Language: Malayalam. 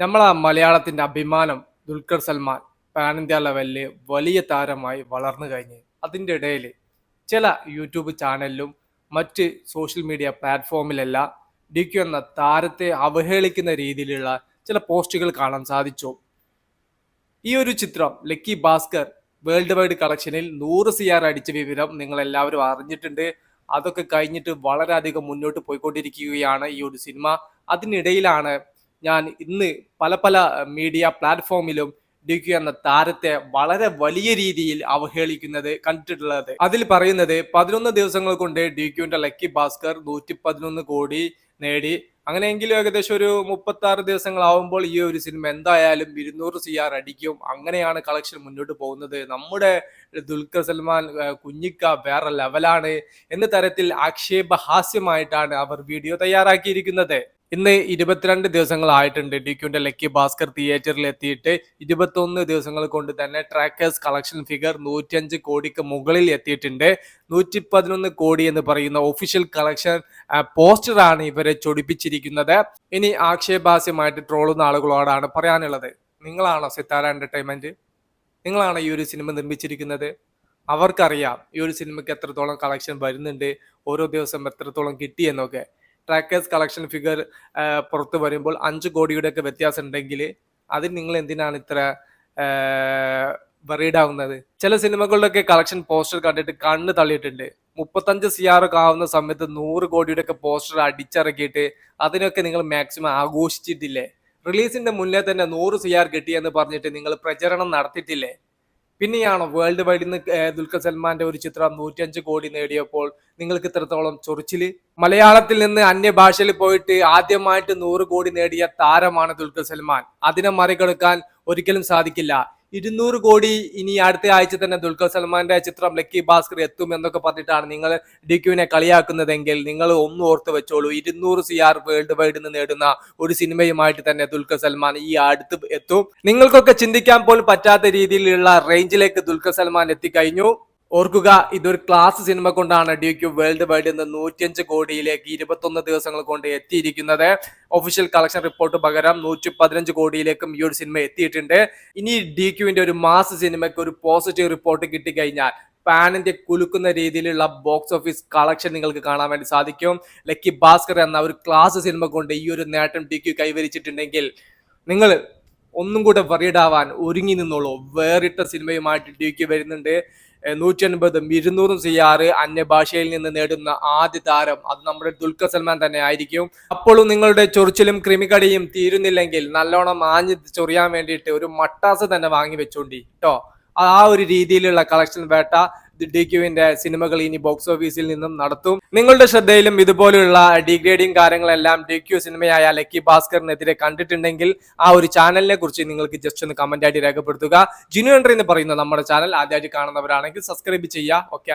നമ്മളെ മലയാളത്തിന്റെ അഭിമാനം ദുൽഖർ സൽമാൻ പാൻ ഇന്ത്യ ലെവലിൽ വലിയ താരമായി വളർന്നു കഴിഞ്ഞ്. അതിന്റെ ഇടയിൽ ചില യൂട്യൂബ് ചാനലിലും മറ്റ് സോഷ്യൽ മീഡിയ പ്ലാറ്റ്ഫോമിലെല്ലാം ഡി ക്യു എന്ന താരത്തെ അവഹേളിക്കുന്ന രീതിയിലുള്ള ചില പോസ്റ്റുകൾ കാണാൻ സാധിച്ചു. ഈ ഒരു ചിത്രം ലക്കി ഭാസ്കർ വേൾഡ് വൈഡ് കളക്ഷനിൽ നൂറ് സി ആർ അടിച്ച വിവരം നിങ്ങൾ എല്ലാവരും അറിഞ്ഞിട്ടുണ്ട്. അതൊക്കെ കഴിഞ്ഞിട്ട് വളരെയധികം മുന്നോട്ട് പോയിക്കൊണ്ടിരിക്കുകയാണ് ഈ ഒരു സിനിമ. അതിനിടയിലാണ് ഞാൻ ഇന്ന് പല പല മീഡിയ പ്ലാറ്റ്ഫോമിലും ഡിക്യു എന്ന താരത്തെ വളരെ വലിയ രീതിയിൽ അവഹേളിക്കുന്നത് കണ്ടിട്ടുള്ളത്. അതിൽ പറയുന്നത് പതിനൊന്ന് ദിവസങ്ങൾ കൊണ്ട് ഡിക്യുവിന്റെ ലക്കി ഭാസ്കർ നൂറ്റി പതിനൊന്ന് കോടി നേടി. അങ്ങനെയെങ്കിലും ഏകദേശം ഒരു മുപ്പത്തി ആറ് ദിവസങ്ങളാവുമ്പോൾ ഈ ഒരു സിനിമ എന്തായാലും ഇരുന്നൂറ് സി ആർ അടിക്കും. അങ്ങനെയാണ് കളക്ഷൻ മുന്നോട്ട് പോകുന്നത്. നമ്മുടെ ദുൽഖർ സൽമാൻ കുഞ്ഞിക്ക വേറെ ലെവലാണ് എന്ന തരത്തിൽ ആക്ഷേപഹാസ്യമായിട്ടാണ് അവർ വീഡിയോ തയ്യാറാക്കിയിരിക്കുന്നത്. ഇന്ന് ഇരുപത്തിരണ്ട് ദിവസങ്ങളായിട്ടുണ്ട്. ഡിക്യുന്റെ ലക്കി ഭാസ്കർ തിയേറ്ററിൽ എത്തിയിട്ട് ഇരുപത്തൊന്ന് ദിവസങ്ങൾ കൊണ്ട് തന്നെ ട്രാക്കേഴ്സ് കളക്ഷൻ ഫിഗർ നൂറ്റിയഞ്ച് കോടിക്ക് മുകളിൽ എത്തിയിട്ടുണ്ട്. നൂറ്റി പതിനൊന്ന് കോടി എന്ന് പറയുന്ന ഒഫീഷ്യൽ കളക്ഷൻ പോസ്റ്ററാണ് ഇവരെ ചൊടിപ്പിച്ചിരിക്കുന്നത്. ഇനി ആക്ഷേപാസ്യമായിട്ട് ട്രോളുന്ന ആളുകളോടാണ് പറയാനുള്ളത്. നിങ്ങളാണോ സിത്താര എന്റർടൈൻമെന്റ് നിങ്ങളാണോ ഈ ഒരു സിനിമ നിർമ്മിച്ചിരിക്കുന്നത്? അവർക്കറിയാം ഈ ഒരു സിനിമയ്ക്ക് എത്രത്തോളം കളക്ഷൻ വരുന്നുണ്ട് ഓരോ ദിവസം എത്രത്തോളം കിട്ടിയെന്നൊക്കെ ട്രാക്കേഴ്സ് കളക്ഷൻ ഫിഗർ പുറത്തു വരുമ്പോൾ അഞ്ച് കോടിയുടെ ഒക്കെ വ്യത്യാസം ഉണ്ടെങ്കിൽ അതിന് നിങ്ങൾ എന്തിനാണ് ഇത്ര വെറീഡ് ആവുന്നത്? ചില സിനിമകളുടെയൊക്കെ കളക്ഷൻ പോസ്റ്റർ കണ്ടിട്ട് കണ്ണ് തള്ളിയിട്ടുണ്ട്. മുപ്പത്തഞ്ച് സി ആർ ഒക്കെ ആവുന്ന സമയത്ത് നൂറ് കോടിയുടെ ഒക്കെ പോസ്റ്റർ അടിച്ചിറക്കിയിട്ട് അതിനൊക്കെ നിങ്ങൾ മാക്സിമം ആഘോഷിച്ചിട്ടില്ലേ? റിലീസിന്റെ മുന്നേ തന്നെ നൂറ് സി ആർ കിട്ടിയെന്ന് പറഞ്ഞിട്ട് നിങ്ങൾ പ്രചരണം നടത്തിയിട്ടില്ലേ? പിന്നെയാണോ വേൾഡ് വൈഡിൽ നിന്ന് ദുൽഖർ സൽമാന്റെ ഒരു ചിത്രം നൂറ്റിയഞ്ച് കോടി നേടിയപ്പോൾ നിങ്ങൾക്ക് ഇത്രത്തോളം ചൊറിച്ചിൽ? മലയാളത്തിൽ നിന്ന് അന്യഭാഷയിൽ പോയിട്ട് ആദ്യമായിട്ട് നൂറ് കോടി നേടിയ താരമാണ് ദുൽഖർ സൽമാൻ. അതിനെ മറികടക്കാൻ ഒരിക്കലും സാധിക്കില്ല. ഇരുന്നൂറ് കോടി ഇനി അടുത്ത ആഴ്ച തന്നെ ദുൽഖർ സൽമാന്റെ ചിത്രം ലക്കി ഭാസ്കർ എത്തും എന്നൊക്കെ പറഞ്ഞിട്ടാണ് നിങ്ങൾ ഡിക്യുവിനെ കളിയാക്കുന്നതെങ്കിൽ നിങ്ങൾ ഒന്ന് ഓർത്ത് വെച്ചോളൂ. ഇരുന്നൂറ് സി ആർ വേൾഡ് വൈഡ് നിന്ന് നേടുന്ന ഒരു സിനിമയുമായിട്ട് തന്നെ ദുൽഖർ സൽമാൻ ഈ അടുത്ത് എത്തും. നിങ്ങൾക്കൊക്കെ ചിന്തിക്കാൻ പോലും പറ്റാത്ത രീതിയിലുള്ള റേഞ്ചിലേക്ക് ദുൽഖർ സൽമാൻ എത്തിക്കഴിഞ്ഞു. ഓർക്കുക ഇതൊരു ക്ലാസ് സിനിമ കൊണ്ടാണ് ഡി ക്യു വേൾഡ് വൈഡ് നിന്ന് നൂറ്റിയഞ്ച് കോടിയിലേക്ക് ഇരുപത്തൊന്ന് ദിവസങ്ങൾ കൊണ്ട് എത്തിയിരിക്കുന്നത്. ഒഫീഷ്യൽ കളക്ഷൻ റിപ്പോർട്ട് പകരം നൂറ്റി പതിനഞ്ച് കോടിയിലേക്കും ഈ ഒരു സിനിമ എത്തിയിട്ടുണ്ട്. ഇനി ഡി ഒരു മാസ് സിനിമയ്ക്ക് ഒരു പോസിറ്റീവ് റിപ്പോർട്ട് കിട്ടിക്കഴിഞ്ഞാൽ പാനിന്റെ കുലുക്കുന്ന രീതിയിലുള്ള ബോക്സ് ഓഫീസ് കളക്ഷൻ നിങ്ങൾക്ക് കാണാൻ വേണ്ടി സാധിക്കും. ലക്കി ഭാസ്കർ എന്ന ഒരു ക്ലാസ് സിനിമ കൊണ്ട് ഈ ഒരു നേട്ടം ഡി കൈവരിച്ചിട്ടുണ്ടെങ്കിൽ നിങ്ങൾ ഒന്നും കൂടെ വറീഡ് ആവാൻ ഒരുങ്ങി നിന്നോളൂ. വേറിട്ട സിനിമയുമായിട്ട് ഡി ക്യു വരുന്നുണ്ട്. നൂറ്റി അൻപതും ഇരുന്നൂറും സി ആർ അന്യഭാഷയിൽ നിന്ന് നേടുന്ന ആദ്യ താരം. അത് നമ്മുടെ ദുൽഖർ സൽമാൻ തന്നെ ആയിരിക്കും. അപ്പോഴും നിങ്ങളുടെ ചൊറിച്ചിലും ക്രിമികടിയും തീരുന്നില്ലെങ്കിൽ നല്ലോണം ആഞ്ഞ് ചൊറിയാൻ വേണ്ടിയിട്ട് ഒരു മട്ടാസ് തന്നെ വാങ്ങി വെച്ചോണ്ടി കേട്ടോ ആ ഒരു രീതിയിലുള്ള കളക്ഷൻ വേട്ട. ഡി ക്യുവിന്റെ സിനിമകൾ ഇനി ബോക്സ് ഓഫീസിൽ നിന്നും നടത്തും. നിങ്ങളുടെ ശ്രദ്ധയിലും ഇതുപോലെയുള്ള ഡിഗ്രേഡിംഗ് കാര്യങ്ങളെല്ലാം ഡി ക്യു സിനിമയായ ലക്കി ഭാസ്കറിനെതിരെ കണ്ടിട്ടുണ്ടെങ്കിൽ ആ ഒരു ചാനലിനെ കുറിച്ച് നിങ്ങൾക്ക് ജസ്റ്റ് ഒന്ന് കമന്റ് ആയിട്ട് രേഖപ്പെടുത്തുക. ജിനു എൻട്രി എന്ന് പറയുന്ന നമ്മുടെ ചാനൽ ആദ്യമായിട്ട് കാണുന്നവരാണെങ്കിൽ സബ്സ്ക്രൈബ് ചെയ്യുക. ഓക്കെ